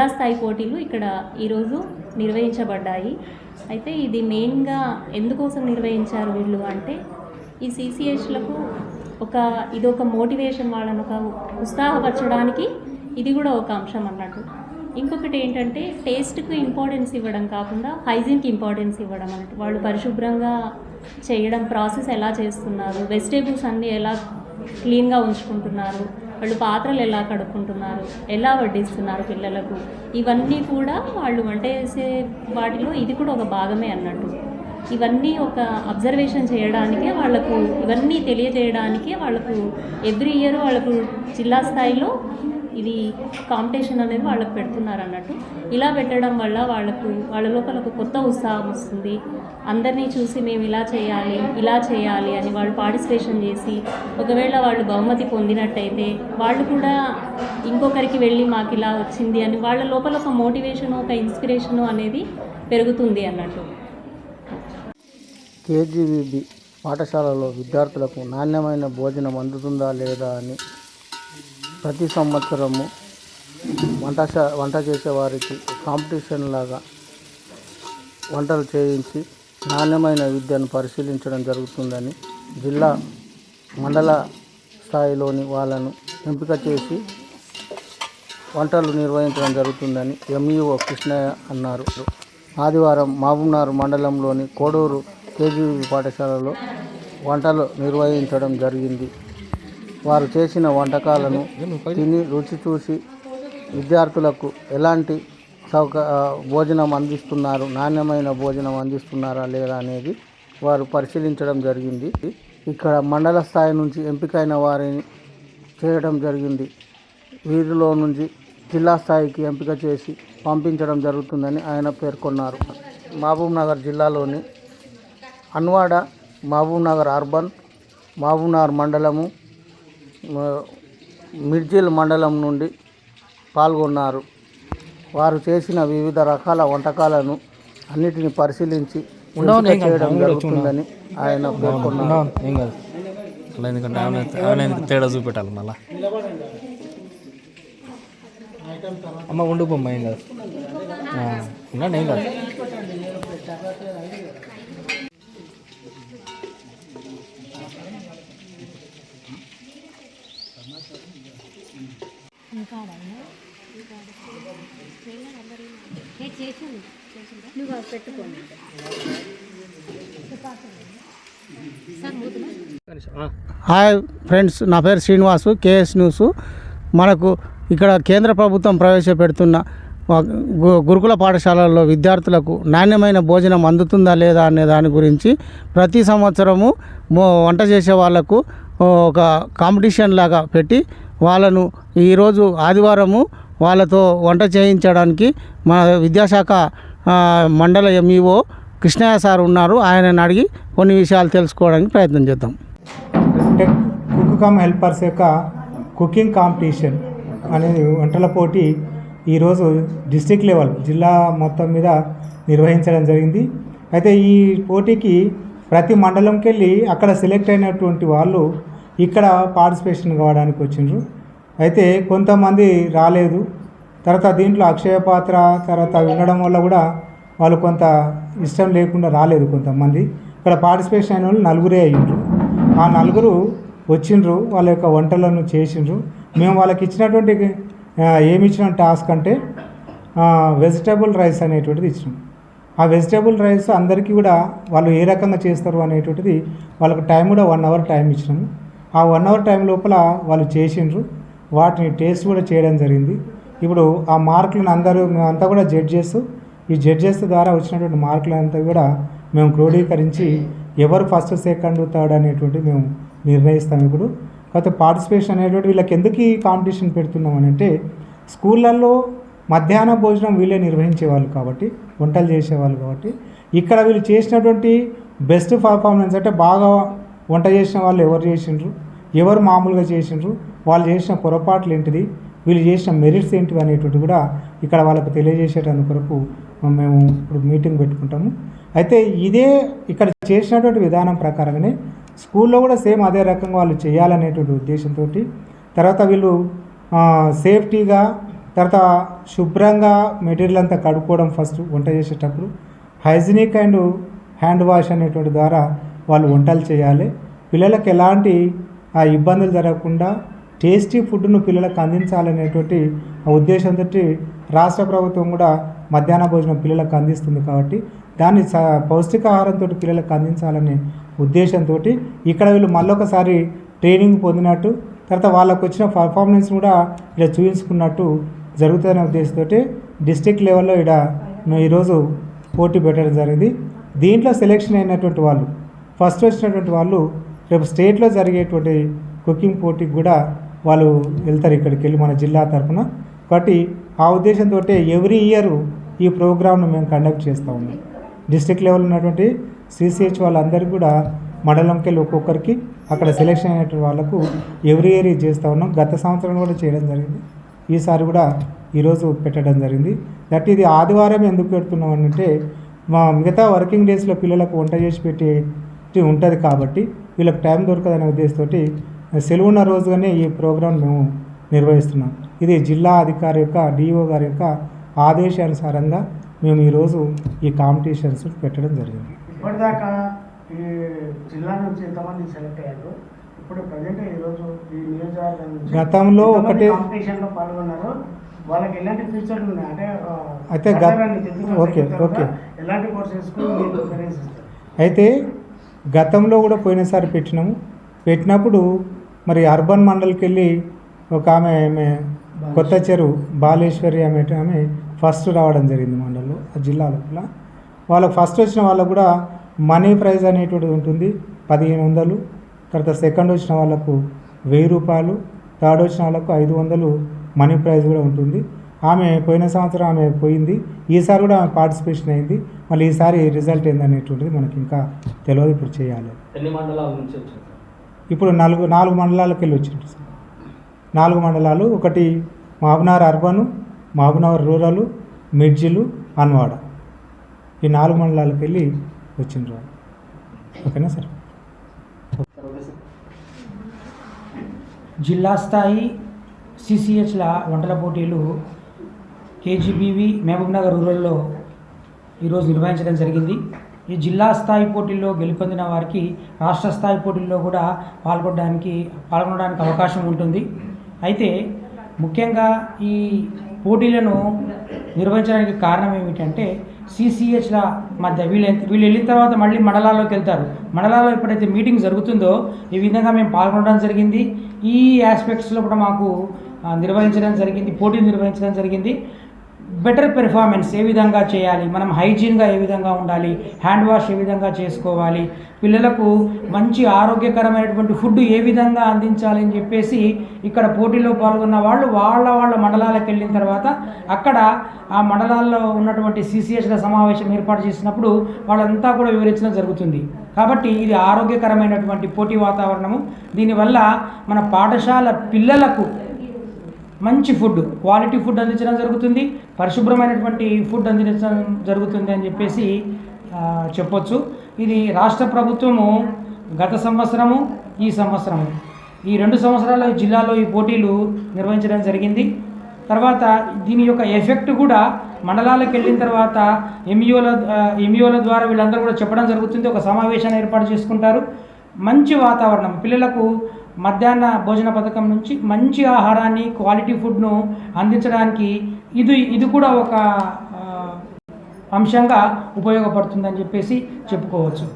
జిల్లా స్థాయి పోటీలు ఇక్కడ ఈరోజు నిర్వహించబడ్డాయి. అయితే ఇది మెయిన్గా ఎందుకోసం నిర్వహించారు వీళ్ళు అంటే ఈ సీసీహెచ్లకు ఒక ఇది ఒక మోటివేషన్ వాళ్ళని ఒక ఉత్సాహపరచడానికి ఇది కూడా ఒక అంశం అన్నట్టు. ఇంకొకటి ఏంటంటే టేస్ట్కు ఇంపార్టెన్స్ ఇవ్వడం కాకుండా హైజీన్కి ఇంపార్టెన్స్ ఇవ్వడం అన్నట్టు. వాళ్ళు పరిశుభ్రంగా చేయడం ప్రాసెస్ ఎలా చేస్తున్నారు వెజిటేబుల్స్ అన్నీ ఎలా క్లీన్గా ఉంచుకుంటున్నారు వాళ్ళు పాత్రలు ఎలా కడుక్కుంటున్నారు ఎలా వడ్డిస్తున్నారు పిల్లలకు? ఇవన్నీ కూడా వాళ్ళు వంట చేసే వాటిలో ఇది కూడా ఒక భాగమే అన్నట్టు. ఇవన్నీ ఒక అబ్జర్వేషన్ చేయడానికే వాళ్ళకు ఇవన్నీ తెలియజేయడానికే వాళ్ళకు ఎవ్రీ ఇయర్ వాళ్ళకు జిల్లా స్థాయిలో ఇది కాంపిటీషన్ అనేది వాళ్ళకి పెడుతున్నారు అన్నట్టు. ఇలా పెట్టడం వల్ల వాళ్ళకు వాళ్ళ లోపల ఒక కొత్త ఉత్సాహం వస్తుంది. అందరినీ చూసి మేము ఇలా చేయాలి ఇలా చేయాలి అని వాళ్ళు పార్టిసిపేషన్ చేసి ఒకవేళ వాళ్ళు బహుమతి పొందినట్టయితే వాళ్ళు కూడా ఇంకొకరికి వెళ్ళి మాకు ఇలా వచ్చింది అని వాళ్ళ లోపల ఒక మోటివేషన్ ఒక ఇన్స్పిరేషను అనేది పెరుగుతుంది అన్నట్టు. కేజీబీబీ పాఠశాలలో విద్యార్థులకు నాణ్యమైన భోజనం అందుతుందా లేదా అని ప్రతి సంవత్సరము వంట వంట చేసే వారికి కాంపిటీషన్ లాగా వంటలు చేయించి నాణ్యమైన విద్యను పరిశీలించడం జరుగుతుందని జిల్లా మండల స్థాయిలోని వాళ్ళను ఎంపిక చేసి వంటలు నిర్వహించడం జరుగుతుందని ఎంఈఓ కృష్ణయ్య అన్నారు. ఆదివారం మహబూబ్నగర్ మండలంలోని కోడూరు కేజీవీ పాఠశాలలో వంటలు నిర్వహించడం జరిగింది. వారు చేసిన వంటకాలను తిని రుచి చూసి విద్యార్థులకు ఎలాంటి సౌక భోజనం అందిస్తున్నారు నాణ్యమైన భోజనం అందిస్తున్నారా లేదా అనేది వారు పరిశీలించడం జరిగింది. ఇక్కడ మండల స్థాయి నుంచి ఎంపికైన వారిని చేయడం జరిగింది. వీరిలో నుంచి జిల్లా స్థాయికి ఎంపిక చేసి పంపించడం జరుగుతుందని ఆయన పేర్కొన్నారు. మహబూబ్ నగర్ జిల్లాలోని అన్వాడ మహబూబ్ నగర్ అర్బన్ మహబూబ్ నగర్ మండలము మిర్జిల్ మండలం నుండి పాల్గొన్నారు. వారు చేసిన వివిధ రకాల వంటకాలను అన్నిటిని పరిశీలించి చేయడం జరుగుతుందని ఆయన పేర్కొన్నారు. తేడా చూపెట్టాలి మళ్ళా? అమ్మ ఉండు బొమ్మ ఏం కాదు. ఉండండి ఏం కాదు. హాయ్ ఫ్రెండ్స్ నా పేరు శ్రీనివాసు కేఎస్ న్యూస్. మనకు ఇక్కడ కేంద్ర ప్రభుత్వం ప్రవేశపెడుతున్న గురుకుల పాఠశాలల్లో విద్యార్థులకు నాణ్యమైన భోజనం అందుతుందా లేదా అనే దాని గురించి ప్రతి సంవత్సరము వంట చేసే వాళ్ళకు ఒక కాంపిటీషన్ లాగా పెట్టి వాళ్ళను ఈరోజు ఆదివారము వాళ్ళతో వంట చేయించడానికి మన విద్యాశాఖ మండల ఎంఈఓ కృష్ణయ్య సార్ ఉన్నారు. ఆయనని అడిగి కొన్ని విషయాలు తెలుసుకోవడానికి ప్రయత్నం చేద్దాం. టెక్ కుక్ కమ్ హెల్పర్స్ యొక్క కుకింగ్ కాంపిటీషన్ అనేది వంటల పోటీ ఈరోజు డిస్టిక్ లెవెల్ జిల్లా మొత్తం మీద నిర్వహించడం జరిగింది. అయితే ఈ పోటీకి ప్రతి మండలంకి వెళ్ళి అక్కడ సెలెక్ట్ అయినటువంటి వాళ్ళు ఇక్కడ పార్టిసిపేషన్ కావడానికి వచ్చిండ్రు. అయితే కొంతమంది రాలేదు. తర్వాత దీంట్లో అక్షయ పాత్ర తర్వాత వినడం వల్ల కూడా వాళ్ళు కొంత ఇష్టం లేకుండా రాలేదు కొంతమంది. ఇక్కడ పార్టిసిపేషన్ అయిన వాళ్ళు నలుగురే అయ్యిండ్రు. ఆ నలుగురు వచ్చిండ్రు వాళ్ళ యొక్క వంటలను చేసిండ్రు. మేము వాళ్ళకి ఇచ్చినటువంటి ఏమి ఇచ్చిన టాస్క్ అంటే వెజిటేబుల్ రైస్ అనేటువంటిది ఇచ్చినాం. ఆ వెజిటేబుల్ రైస్ అందరికీ కూడా వాళ్ళు ఏ రకంగా చేస్తారు అనేటువంటిది వాళ్ళకి టైం కూడా వన్ అవర్ టైం ఇచ్చినాము. ఆ వన్ అవర్ టైం లోపల వాళ్ళు చేసిండ్రు. వాటిని టేస్ట్ కూడా చేయడం జరిగింది. ఇప్పుడు ఆ మార్కులను అందరూ మేమంతా కూడా జడ్జెస్ ఈ జడ్జెస్ ద్వారా వచ్చినటువంటి మార్కులంతా కూడా మేము క్రోడీకరించి ఎవరు ఫస్ట్ సెకండ్ థర్డ్ అనేటువంటి మేము నిర్ణయిస్తాం ఇప్పుడు. కాకపోతే పార్టిసిపేషన్ అనేటువంటి వీళ్ళకి ఎందుకు ఈ కాంపిటీషన్ పెడుతున్నాం అని అంటే స్కూళ్ళల్లో మధ్యాహ్న భోజనం వీళ్ళే నిర్వహించేవాళ్ళు కాబట్టి వంటలు చేసేవాళ్ళు కాబట్టి ఇక్కడ వీళ్ళు చేసినటువంటి బెస్ట్ పర్ఫార్మెన్స్ అంటే బాగా వంట చేసిన వాళ్ళు ఎవరు చేసిండ్రు? ఎవరు మామూలుగా చేసిండ్రు? వాళ్ళు చేసిన పొరపాట్లు ఏంటిది? వీళ్ళు చేసిన మెరిట్స్ ఏంటివి అనేటువంటి కూడా ఇక్కడ వాళ్ళకు తెలియజేసేటందు కొరకు మేము ఇప్పుడు మీటింగ్ పెట్టుకుంటాము. అయితే ఇదే ఇక్కడ చేసినటువంటి విధానం ప్రకారంగానే స్కూల్లో కూడా సేమ్ అదే రకంగా వాళ్ళు చేయాలనేటువంటి ఉద్దేశంతో తర్వాత వీళ్ళు సేఫ్టీగా తర్వాత శుభ్రంగా మెటీరియల్ అంతా కడుక్కోవడం ఫస్ట్ వంట చేసేటప్పుడు హైజీనిక్ అండ్ హ్యాండ్ వాష్ అనేటువంటి ద్వారా వాళ్ళు వంటలు చేయాలి. పిల్లలకు ఎలాంటి ఆ ఇబ్బందులు జరగకుండా టేస్టీ ఫుడ్ను పిల్లలకు అందించాలనేటువంటి ఆ ఉద్దేశంతో రాష్ట్ర ప్రభుత్వం కూడా మధ్యాహ్న భోజనం పిల్లలకు అందిస్తుంది కాబట్టి దాన్ని స పౌష్టికాహారంతో పిల్లలకు అందించాలనే ఉద్దేశంతో ఇక్కడ వీళ్ళు మళ్ళొకసారి ట్రైనింగ్ పొందినట్టు తర్వాత వాళ్ళకు వచ్చిన పర్ఫార్మెన్స్ కూడా ఇక్కడ చూపించుకున్నట్టు జరుగుతుందనే ఉద్దేశంతో డిస్టిక్ లెవెల్లో ఇక్కడ ఈరోజు పోటీ పెట్టడం జరిగింది. దీంట్లో సెలెక్షన్ అయినటువంటి వాళ్ళు ఫస్ట్ వచ్చినటువంటి వాళ్ళు రేపు స్టేట్లో జరిగేటువంటి కుకింగ్ పోటీకి కూడా వాళ్ళు వెళ్తారు ఇక్కడికి వెళ్ళి మన జిల్లా తరఫున కాబట్టి ఆ ఉద్దేశంతో ఎవ్రీ ఇయర్ ఈ ప్రోగ్రామ్ను మేము కండక్ట్ చేస్తూ ఉన్నాం. డిస్ట్రిక్ట్ లెవెల్ ఉన్నటువంటి సిసిహెచ్ వాళ్ళందరికీ కూడా మండలంకి వెళ్ళి ఒక్కొక్కరికి అక్కడ సెలెక్షన్ అయినటువంటి వాళ్ళకు ఎవ్రీ ఇయర్ ఇది చేస్తూ ఉన్నాం. గత సంవత్సరం కూడా చేయడం జరిగింది. ఈసారి కూడా ఈరోజు పెట్టడం జరిగింది. దట్ ఇది ఆదివారం ఎందుకు పెడుతున్నాం అంటే మా మిగతా వర్కింగ్ డేస్లో పిల్లలకు వంట చేసి పెట్టి ఉంటుంది కాబట్టి వీళ్ళకి టైం దొరకదనే ఉద్దేశంతో సెలవు ఉన్న రోజుగానే ఈ ప్రోగ్రాం మేము నిర్వహిస్తున్నాం. ఇది జిల్లా అధికారి యొక్క డిఓ గారి యొక్క ఆదేశానుసారంగా మేము ఈరోజు ఈ కాంపిటీషన్స్ పెట్టడం జరిగింది. ఇప్పటిదాకా ఈ జిల్లా నుంచి ఎంతమంది సెలెక్ట్ అయ్యారు? ఇప్పుడు ప్రజెంట్ ఈరోజు ఈ నియోజకవర్గం గతంలో ఒకటే- కాంపిటీషన్లో పాల్గొన్నారు? వాళ్ళకి ఎలాంటి ఫ్యూచర్లు ఉన్నాయి? అంటే అయితే ఓకే, ఓకే. ఎలాంటి కోర్సెస్కు మీరు ప్రిఫరెన్స్ ఇస్తారు? అయితే గతంలో కూడా పోయినసారి పెట్టినాము. పెట్టినప్పుడు మరి అర్బన్ మండల్కి వెళ్ళి ఒక ఆమె ఆమె కొత్త చెరువు బాలేశ్వరి ఆమె ఆమె ఫస్ట్ రావడం జరిగింది మండల్లో ఆ జిల్లా లోపల వాళ్ళకి ఫస్ట్ వచ్చిన వాళ్ళకు కూడా మనీ ప్రైజ్ అనేటువంటిది ఉంటుంది పదిహేను వందలు. తర్వాత సెకండ్ వచ్చిన వాళ్ళకు వెయ్యి రూపాయలు. థర్డ్ వచ్చిన వాళ్ళకు ఐదు వందలు మనీ ప్రైజ్ కూడా ఉంటుంది. ఆమె పోయిన సంవత్సరం ఆమె పోయింది. ఈసారి కూడా ఆమె పార్టిసిపేషన్ అయింది. మళ్ళీ ఈసారి రిజల్ట్ ఏందనేటువంటిది మనకి ఇంకా తెలియదు. ఇప్పుడు చేయాలి. ఎన్ని మండలాల నుంచి వచ్చారు ఇప్పుడు నాలుగు నాలుగు మండలాలకు వెళ్ళి వచ్చింది సార్. నాలుగు మండలాలు ఒకటి మహబూబ్నగర్ అర్బను మహబూబ్నగర్ రూరల్ మిడ్జిలు అన్వాడ. ఈ నాలుగు మండలాలకు వెళ్ళి వచ్చిండ్రు. ఓకేనా సార్? జిల్లా స్థాయి సిసిహెచ్ల వంటల పోటీలు కేజీబీవి మహబూబ్నగర్ రూరల్లో ఈరోజు నిర్వహించడం జరిగింది. ఈ జిల్లా స్థాయి పోటీల్లో గెలుపొందిన వారికి రాష్ట్ర స్థాయి పోటీల్లో కూడా పాల్గొనడానికి పాల్గొనడానికి అవకాశం ఉంటుంది. అయితే ముఖ్యంగా ఈ పోటీలను నిర్వహించడానికి కారణం ఏమిటంటే సిసిహెచ్ల మధ్య వీళ్ళు వీళ్ళు వెళ్ళిన తర్వాత మళ్ళీ మండలాల్లోకి వెళ్తారు. మండలాల్లో ఎప్పుడైతే మీటింగ్ జరుగుతుందో ఈ విధంగా మేము పాల్గొనడం జరిగింది. ఈ ఆస్పెక్ట్స్లో కూడా మాకు నిర్వహించడం జరిగింది పోటీలు నిర్వహించడం జరిగింది. బెటర్ పెర్ఫార్మెన్స్ ఏ విధంగా చేయాలి? మనం హైజీన్గా ఏ విధంగా ఉండాలి? హ్యాండ్ వాష్ ఏ విధంగా చేసుకోవాలి? పిల్లలకు మంచి ఆరోగ్యకరమైనటువంటి ఫుడ్ ఏ విధంగా అందించాలి అని చెప్పేసి ఇక్కడ పోటీలో పాల్గొన్న వాళ్ళు వాళ్ళ వాళ్ళ మండలాలకు వెళ్ళిన తర్వాత అక్కడ ఆ మండలాల్లో ఉన్నటువంటి సిసిఎస్ల సమావేశం ఏర్పాటు చేసినప్పుడు వాళ్ళంతా కూడా వివరించడం జరుగుతుంది. కాబట్టి ఇది ఆరోగ్యకరమైనటువంటి పోటీ వాతావరణము. దీనివల్ల మన పాఠశాల పిల్లలకు మంచి ఫుడ్ క్వాలిటీ ఫుడ్ అందించడం జరుగుతుంది. పరిశుభ్రమైనటువంటి ఫుడ్ అందించడం జరుగుతుంది అని చెప్పేసి చెప్పొచ్చు. ఇది రాష్ట్ర ప్రభుత్వము గత సంవత్సరము ఈ సంవత్సరము. ఈ రెండు సంవత్సరాల జిల్లాలో ఈ పోటీలు నిర్వహించడం జరిగింది. తర్వాత దీని యొక్క ఎఫెక్ట్ కూడా మండలాలకు వెళ్ళిన తర్వాత ఎంఈఓల ఎంఈఓల ద్వారా వీళ్ళందరూ కూడా చెప్పడం జరుగుతుంది. ఒక సమావేశాన్ని ఏర్పాటు చేసుకుంటారు. మంచి వాతావరణం పిల్లలకు మధ్యాహ్న భోజన పథకం నుంచి మంచి ఆహారాన్ని క్వాలిటీ ఫుడ్ను అందించడానికి ఇది ఇది కూడా ఒక అంశంగా ఉపయోగపడుతుందని చెప్పేసి చెప్పుకోవచ్చు.